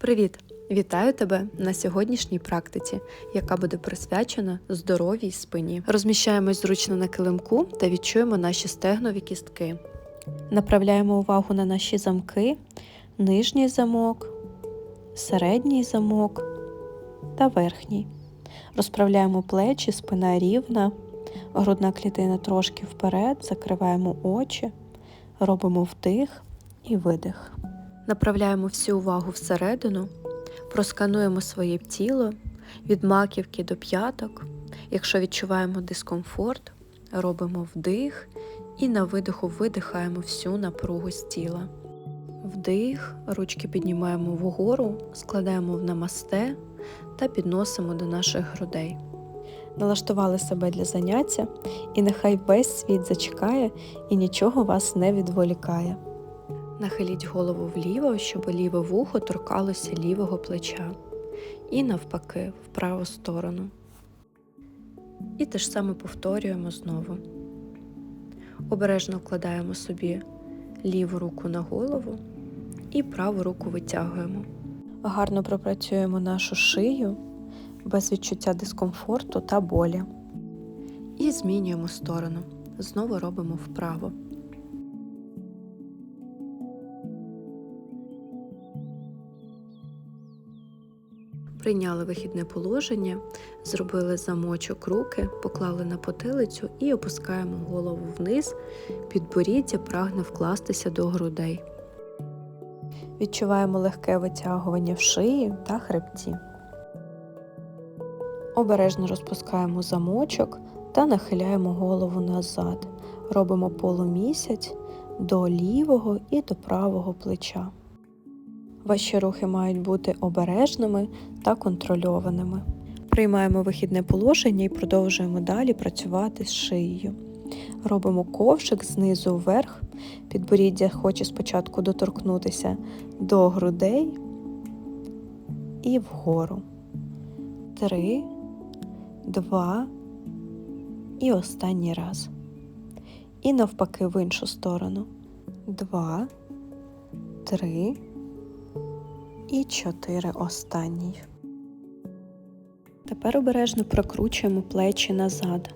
Привіт! Вітаю тебе на сьогоднішній практиці, яка буде присвячена здоровій спині. Розміщаємось зручно на килимку та відчуємо наші стегнові кістки. Направляємо увагу на наші замки, нижній замок, середній замок та верхній. Розправляємо плечі, спина рівна, грудна клітина трошки вперед, закриваємо очі, робимо вдих і видих. Направляємо всю увагу всередину, проскануємо своє тіло від маківки до п'яток. Якщо відчуваємо дискомфорт, робимо вдих і на видиху видихаємо всю напругу з тіла. Вдих, ручки піднімаємо вгору, складаємо в намасте та підносимо до наших грудей. Налаштували себе для заняття, і нехай весь світ зачекає і нічого вас не відволікає. Нахиліть голову вліво, щоб ліве вухо торкалося лівого плеча. І навпаки, в праву сторону. І те ж саме повторюємо знову. Обережно вкладаємо собі ліву руку на голову і праву руку витягуємо. Гарно пропрацюємо нашу шию без відчуття дискомфорту та болі. І змінюємо сторону. Знову робимо вправо. Прийняли вихідне положення, зробили замочок руки, поклали на потилицю і опускаємо голову вниз, підборіддя прагне вкластися до грудей. Відчуваємо легке витягування в шиї та хребті. Обережно розпускаємо замочок та нахиляємо голову назад. Робимо полумісяць до лівого і до правого плеча. Ваші рухи мають бути обережними та контрольованими. Приймаємо вихідне положення і продовжуємо далі працювати з шиєю. Робимо ковшик знизу вверх. Підборіддя хоче спочатку доторкнутися до грудей і вгору. Три, два і останній раз. І навпаки в іншу сторону. Два, три і чотири останній. Тепер обережно прокручуємо плечі назад.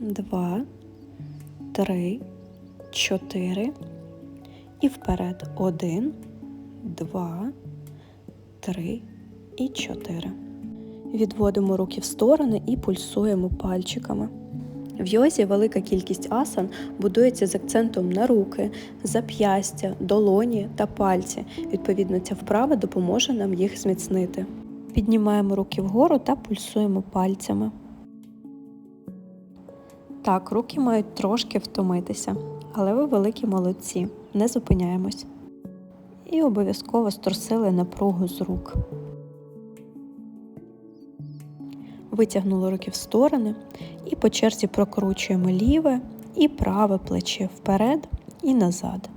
Два, три, чотири. І вперед. Один, два, три і чотири. Відводимо руки в сторони і пульсуємо пальчиками. В йозі велика кількість асан будується з акцентом на руки, зап'ястя, долоні та пальці. Відповідно, ця вправа допоможе нам їх зміцнити. Піднімаємо руки вгору та пульсуємо пальцями. Так, руки мають трошки втомитися, але ви великі молодці, не зупиняємось. І обов'язково струсили напругу з рук. Витягнули руки в сторони і по черзі прокручуємо ліве і праве плече вперед і назад.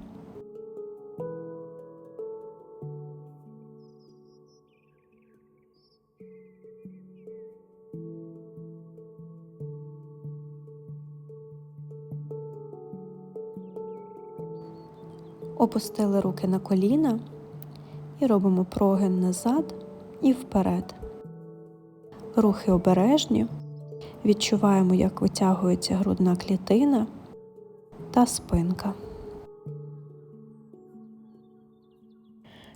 Опустили руки на коліна і робимо прогин назад і вперед. Рухи обережні. Відчуваємо, як витягується грудна клітина та спинка.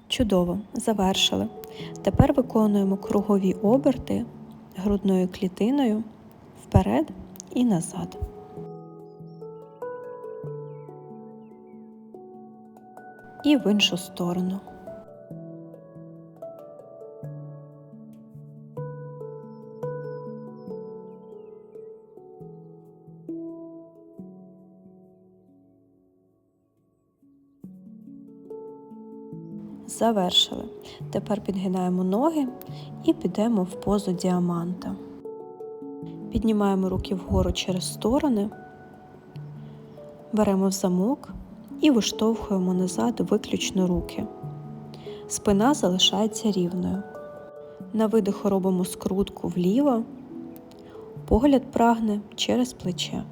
Чудово, завершили. Тепер виконуємо кругові оберти грудною клітиною вперед і назад. І в іншу сторону. Завершили. Тепер підгинаємо ноги і підемо в позу діаманта. Піднімаємо руки вгору через сторони, беремо в замок і виштовхуємо назад виключно руки. Спина залишається рівною. На видиху робимо скрутку вліво, погляд прагне через плече.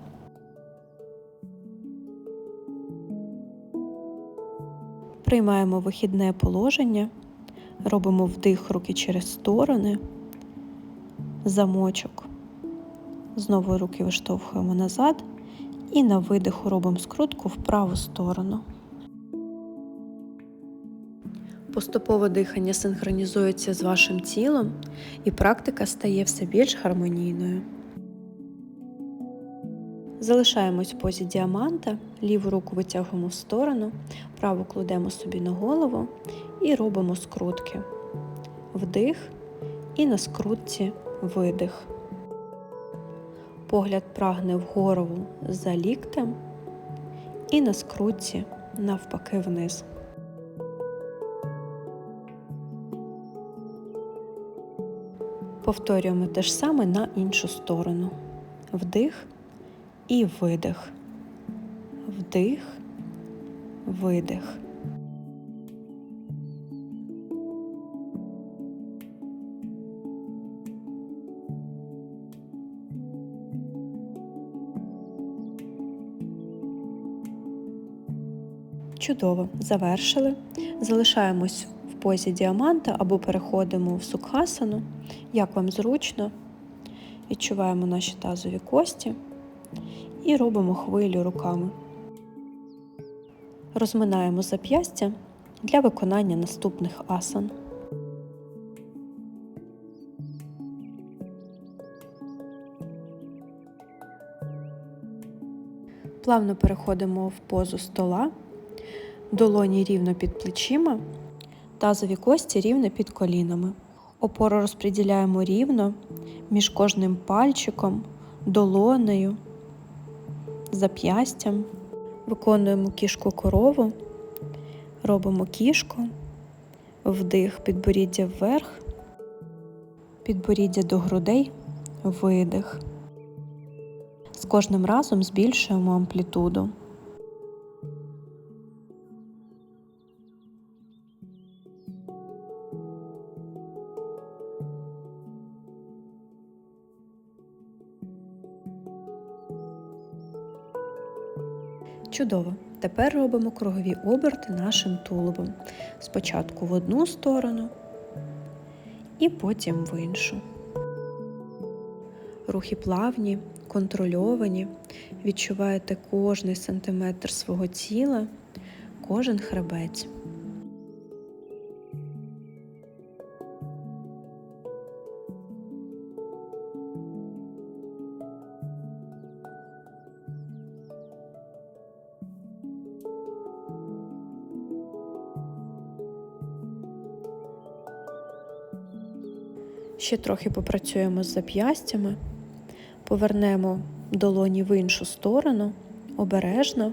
Приймаємо вихідне положення, Робимо вдих руки через сторони, замочок. Знову руки виштовхуємо назад і на видиху робимо скрутку в праву сторону. Поступово дихання синхронізується з вашим тілом, і практика стає все більш гармонійною. Залишаємось в позі діаманта, ліву руку витягуємо в сторону, праву кладемо собі на голову і робимо скрутки. Вдих і на скрутці видих. Погляд прагне вгору за ліктем і на скрутці навпаки вниз. Повторюємо те ж саме на іншу сторону. Вдих і видих. Вдих, видих. Чудово, завершили. Залишаємось в позі діаманта або переходимо в сукхасану, як вам зручно. Відчуваємо наші тазові кості і робимо хвилю руками. Розминаємо зап'ястя для виконання наступних асан. Плавно переходимо в позу стола, долоні рівно під плечима, тазові кості рівно під колінами. Опору розподіляємо рівно між кожним пальчиком, долонею, зап'ястям. Виконуємо кішку корову, робимо кішку, вдих, підборіддя вверх, підборіддя до грудей, видих. З кожним разом збільшуємо амплітуду. Чудово. Тепер робимо кругові оберти нашим тулубом. Спочатку в одну сторону і потім в іншу. Рухи плавні, контрольовані. Відчуваєте кожний сантиметр свого тіла, кожен хребець. Ще трохи попрацюємо з зап'ястями, повернемо долоні в іншу сторону обережно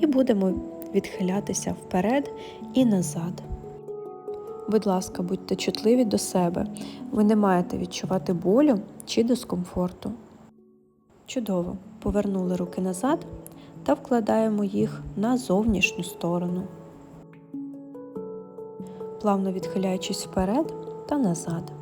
і будемо відхилятися вперед і назад. Будь ласка, будьте чутливі до себе. Ви не маєте відчувати болю чи дискомфорту. Чудово! Повернули руки назад та вкладаємо їх на зовнішню сторону, плавно відхиляючись вперед та назад.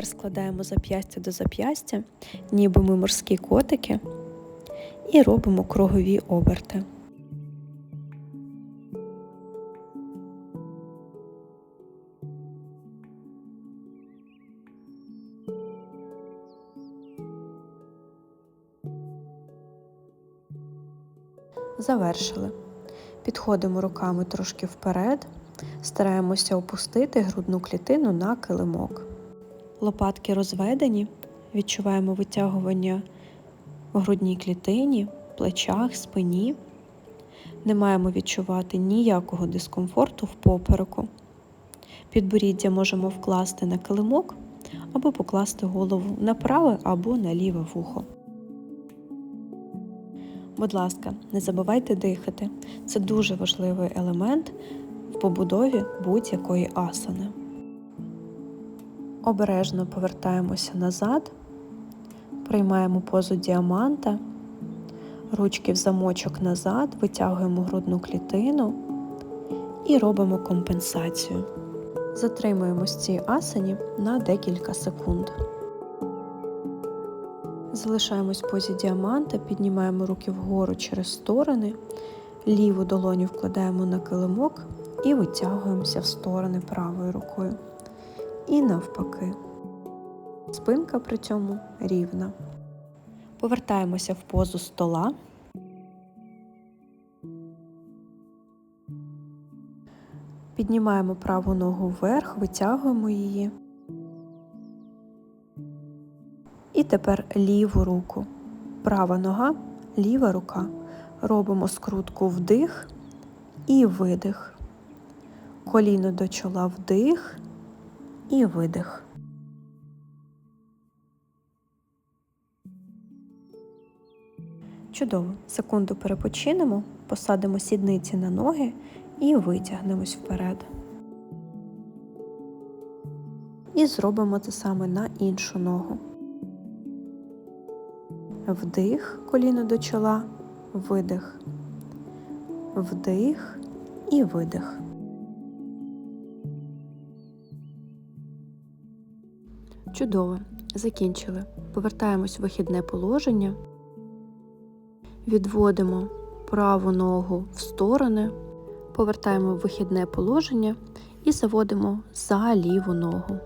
Тепер складаємо зап'ястя до зап'ястя, ніби ми морські котики, і робимо кругові оберти. Завершили. Підходимо руками трошки вперед, стараємося опустити грудну клітину на килимок. Лопатки розведені, відчуваємо витягування в грудній клітині, плечах, спині. Не маємо відчувати ніякого дискомфорту в попереку. Підборіддя можемо вкласти на килимок або покласти голову на праве або на ліве вухо. Будь ласка, не забувайте дихати. Це дуже важливий елемент в побудові будь-якої асани. Обережно повертаємося назад, приймаємо позу діаманта, ручки в замочок назад, витягуємо грудну клітину і робимо компенсацію. Затримуємось в цій асані на декілька секунд. Залишаємось в позі діаманта, піднімаємо руки вгору через сторони, ліву долоню вкладаємо на килимок і витягуємося в сторони правою рукою. І навпаки. Спинка при цьому рівна. Повертаємося в позу стола. Піднімаємо праву ногу вверх, витягуємо її. І тепер ліву руку. Права нога, ліва рука. Робимо скрутку вдих і видих. Коліно до чола вдих і видих. Чудово. Секунду перепочинемо, посадимо сідниці на ноги і витягнемось вперед. І зробимо це саме на іншу ногу. Вдих, коліно до чола, видих, вдих і видих. Чудово. Закінчили. Повертаємось в вихідне положення. Відводимо праву ногу в сторони, повертаємо в вихідне положення і заводимо за ліву ногу.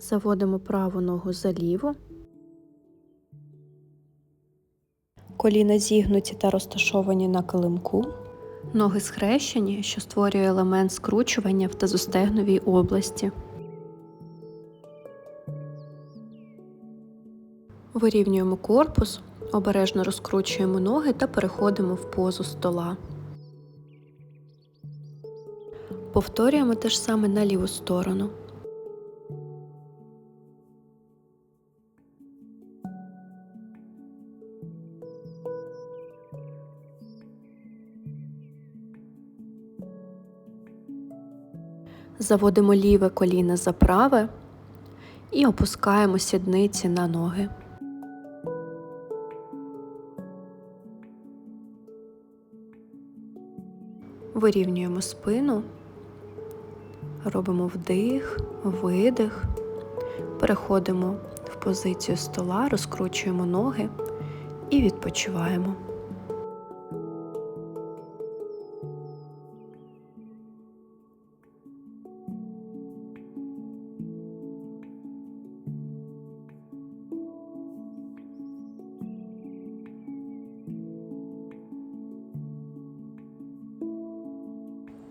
Заводимо праву ногу за ліву. Коліна зігнуті та розташовані на килимку. Ноги схрещені, що створює елемент скручування в тазостегновій області. Вирівнюємо корпус, обережно розкручуємо ноги та переходимо в позу стола. Повторюємо те ж саме на ліву сторону. Заводимо ліве коліно за праве і опускаємо сідниці на ноги. Вирівнюємо спину, робимо вдих, видих, переходимо в позицію стола, розкручуємо ноги і відпочиваємо.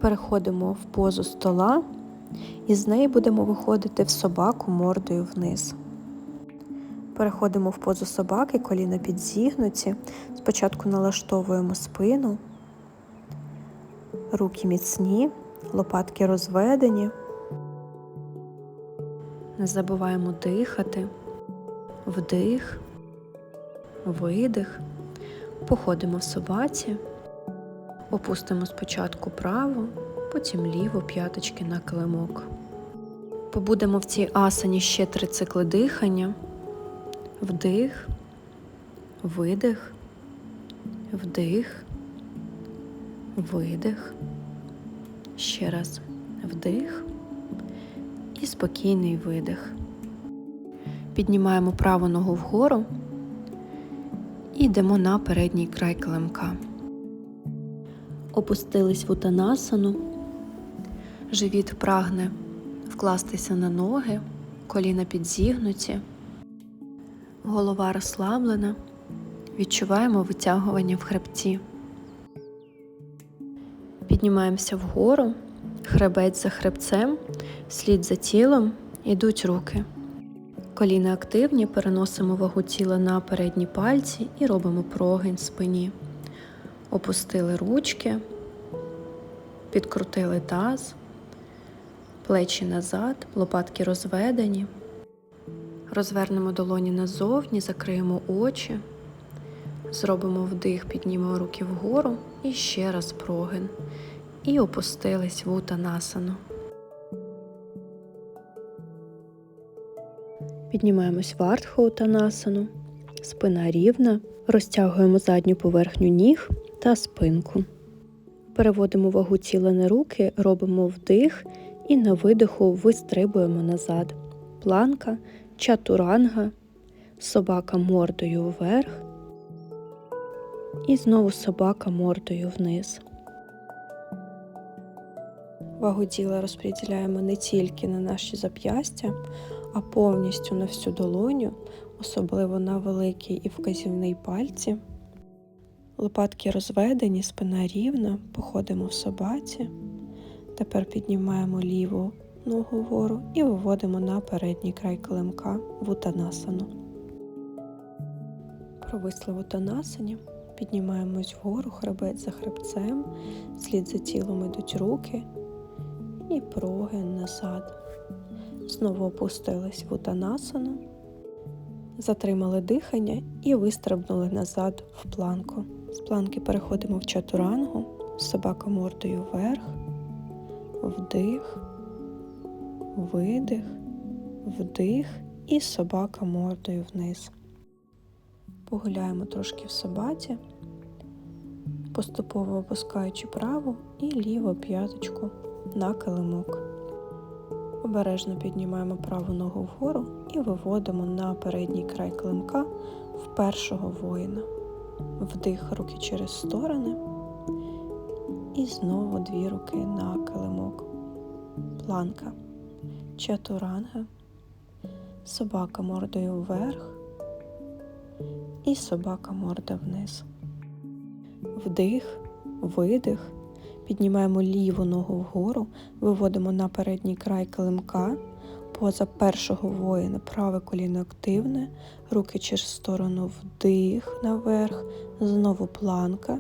Переходимо в позу стола і з неї будемо виходити в собаку мордою вниз. Переходимо в позу собаки, коліна підзігнуті. Спочатку налаштовуємо спину, руки міцні, лопатки розведені. Не забуваємо дихати, вдих, видих, походимо в собаці. Опустимо спочатку праву, потім ліву п'яточки на килимок. Побудемо в цій асані ще три цикли дихання. Вдих, видих, вдих, видих. Ще раз вдих і спокійний видих. Піднімаємо праву ногу вгору і йдемо на передній край килимка опустились в утанасану, живіт прагне вкластися на ноги, коліна підзігнуті, голова розслаблена, відчуваємо витягування в хребті. Піднімаємося вгору, хребець за хребцем, слід за тілом, ідуть руки. Коліна активні, переносимо вагу тіла на передні пальці і робимо прогин спині. Опустили ручки, підкрутили таз, плечі назад, лопатки розведені. Розвернемо долоні назовні, закриємо очі, зробимо вдих, піднімемо руки вгору і ще раз прогин. І опустились в утанасану. Піднімаємось в артхаутанасану, спина рівна. Розтягуємо задню поверхню ніг та спинку. Переводимо вагу тіла на руки, робимо вдих і на видиху вистрибуємо назад. Планка, чатуранга, собака мордою вверх. І знову собака мордою вниз. Вагу тіла розподіляємо не тільки на наші зап'ястя, а повністю на всю долоню, особливо на великий і вказівний пальці. Лопатки розведені, спина рівна, походимо в собаці. Тепер піднімаємо ліву ногу вгору і виводимо на передній край килимка в утанасану. Провисли в утанасані, піднімаємось вгору, хребет за хребцем, слід за тілом ідуть руки і прогин назад. Знову опустились в утанасану, затримали дихання і вистрибнули назад в планку. З планки переходимо в чатурангу, собака мордою вверх, вдих, видих, вдих і собака мордою вниз. Погуляємо трошки в собаці, поступово опускаючи праву і ліву п'яточку на килимок. Обережно піднімаємо праву ногу вгору і виводимо на передній край килимка в першого воїна. Вдих руки через сторони. І знову дві руки на килимок. Планка. Чатуранга. Собака мордою вверх. І собака морда вниз. Вдих, видих. Піднімаємо ліву ногу вгору, виводимо на передній край килимка, поза першого воїна праве коліно активне, руки через сторону вдих наверх, знову планка,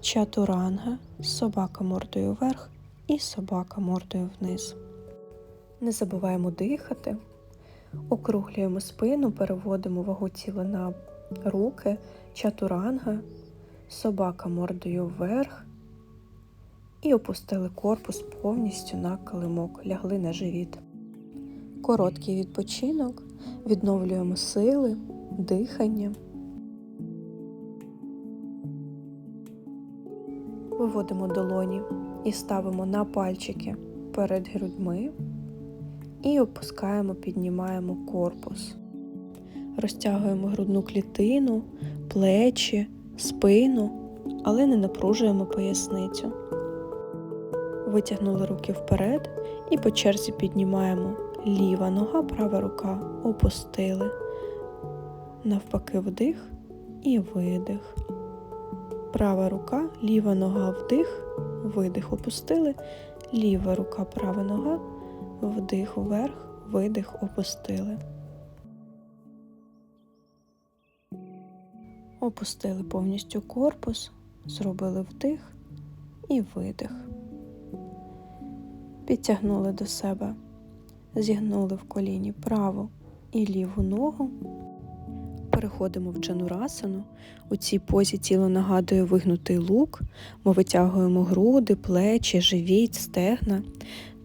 чатуранга, собака мордою вверх і собака мордою вниз. Не забуваємо дихати, округлюємо спину, переводимо вагу тіла на руки, чатуранга, собака мордою вверх. І опустили корпус повністю на килимок, лягли на живіт. Короткий відпочинок, відновлюємо сили, дихання. Виводимо долоні і ставимо на пальчики перед грудьми і опускаємо, піднімаємо корпус. Розтягуємо грудну клітину, плечі, спину, але не напружуємо поясницю. Витягнули руки вперед і по черзі піднімаємо ліва нога, права рука опустили. Навпаки, вдих і видих. Права рука, ліва нога вдих, видих опустили, ліва рука, права нога, вдих вверх, видих опустили. Опустили повністю корпус, зробили вдих і видих. Підтягнули до себе, зігнули в коліні праву і ліву ногу. Переходимо в джанурасану. У цій позі тіло нагадує вигнутий лук. Ми витягуємо груди, плечі, живіт, стегна.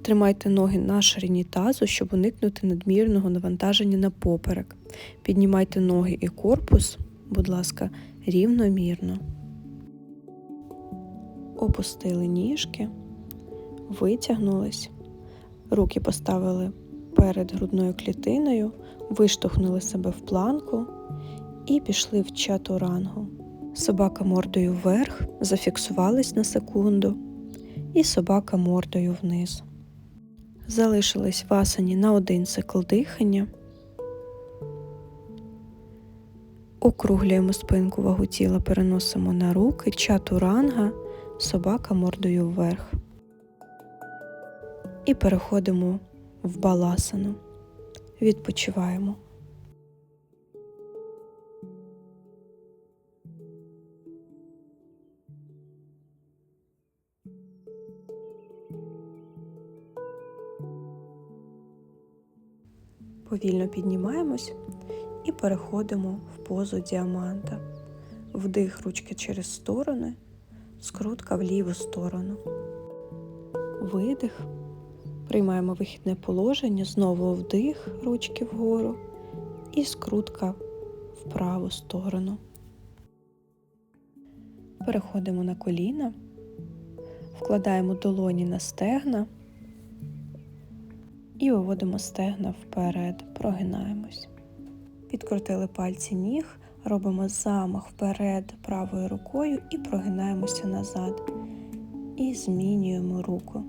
Тримайте ноги на ширині тазу, щоб уникнути надмірного навантаження на поперек. Піднімайте ноги і корпус, будь ласка, рівномірно. Опустили ніжки, витягнулись, руки поставили перед грудною клітиною, виштовхнули себе в планку і пішли в чатурангу. Собака мордою вверх, зафіксувались на секунду, і собака мордою вниз. Залишились в асані на один цикл дихання. Округлюємо спинку вагу тіла, переносимо на руки, чатуранга, собака мордою вверх. І переходимо в баласану. Відпочиваємо. Повільно піднімаємось і переходимо в позу діаманта. Вдих ручки через сторони, скрутка в ліву сторону. Видих. Приймаємо вихідне положення, знову вдих, ручки вгору і скрутка в праву сторону. Переходимо на коліна, вкладаємо долоні на стегна і виводимо стегна вперед, прогинаємось. Підкрутили пальці ніг, робимо замах вперед правою рукою і прогинаємося назад. І змінюємо руку.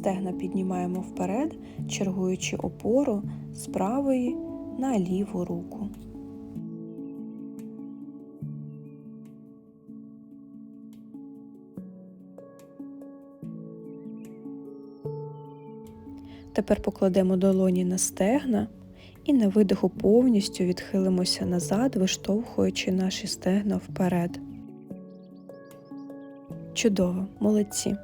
Стегна піднімаємо вперед, чергуючи опору з правої на ліву руку. Тепер покладемо долоні на стегна і на видиху повністю відхилимося назад, виштовхуючи наші стегна вперед. Чудово, молодці.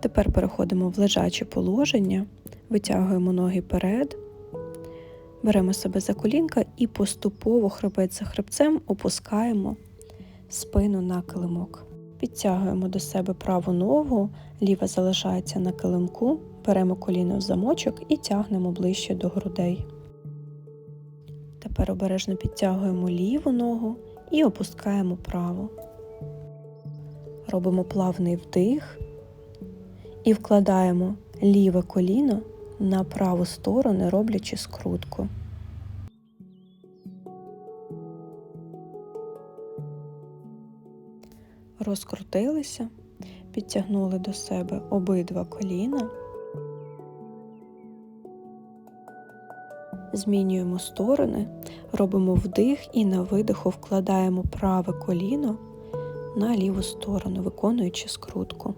Тепер переходимо в лежаче положення, витягуємо ноги вперед, беремо себе за колінка і поступово хребець за хребцем опускаємо спину на килимок. Підтягуємо до себе праву ногу, ліва залишається на килимку, беремо коліно в замочок і тягнемо ближче до грудей. Тепер обережно підтягуємо ліву ногу і опускаємо праву. Робимо плавний вдих і вкладаємо ліве коліно на праву сторону, роблячи скрутку. Розкрутилися, підтягнули до себе обидва коліна. Змінюємо сторони, робимо вдих і на видиху вкладаємо праве коліно на ліву сторону, виконуючи скрутку.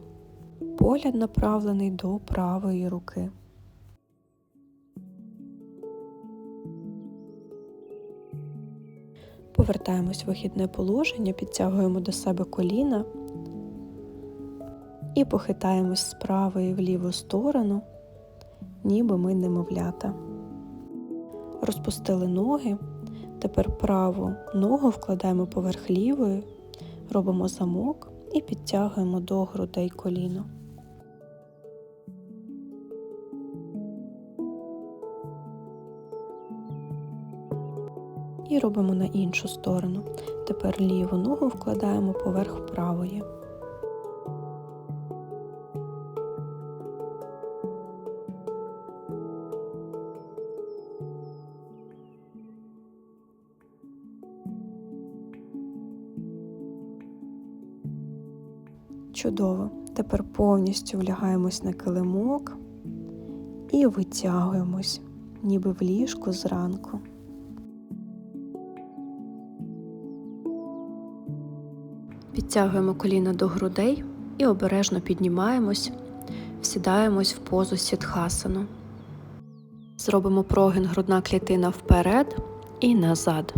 Погляд направлений до правої руки. Повертаємось в вихідне положення, підтягуємо до себе коліна і похитаємось з правої в ліву сторону, ніби ми немовлята. Розпустили ноги. Тепер праву ногу вкладаємо поверх лівої, робимо замок і підтягуємо до грудей коліно. Робимо на іншу сторону. Тепер ліву ногу вкладаємо поверх правої. Чудово. Тепер повністю влягаємось на килимок і витягуємось, ніби в ліжку зранку. Підтягуємо коліна до грудей і обережно піднімаємось, всідаємось в позу сітхасану. Зробимо прогин грудна клітина вперед і назад.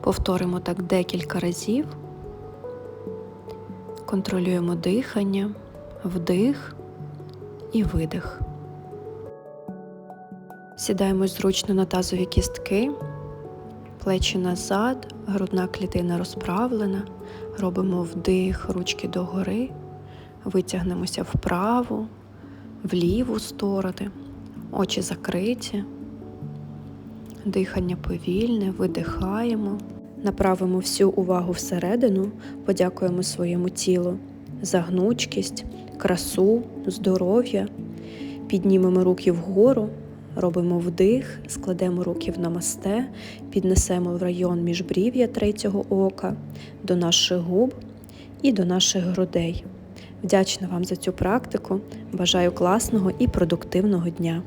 Повторимо так декілька разів. Контролюємо дихання, вдих і видих. Сідаємось зручно на тазові кістки, плечі назад, грудна клітина розправлена. Робимо вдих, ручки догори, витягнемося вправо, в ліву сторони, очі закриті, дихання повільне, видихаємо. Направимо всю увагу всередину, подякуємо своєму тілу. За гнучкість, красу, здоров'я, піднімемо руки вгору, робимо вдих, складемо руки в намасте, піднесемо в район міжбрів'я третього ока до наших губ і до наших грудей. Вдячна вам за цю практику. Бажаю класного і продуктивного дня!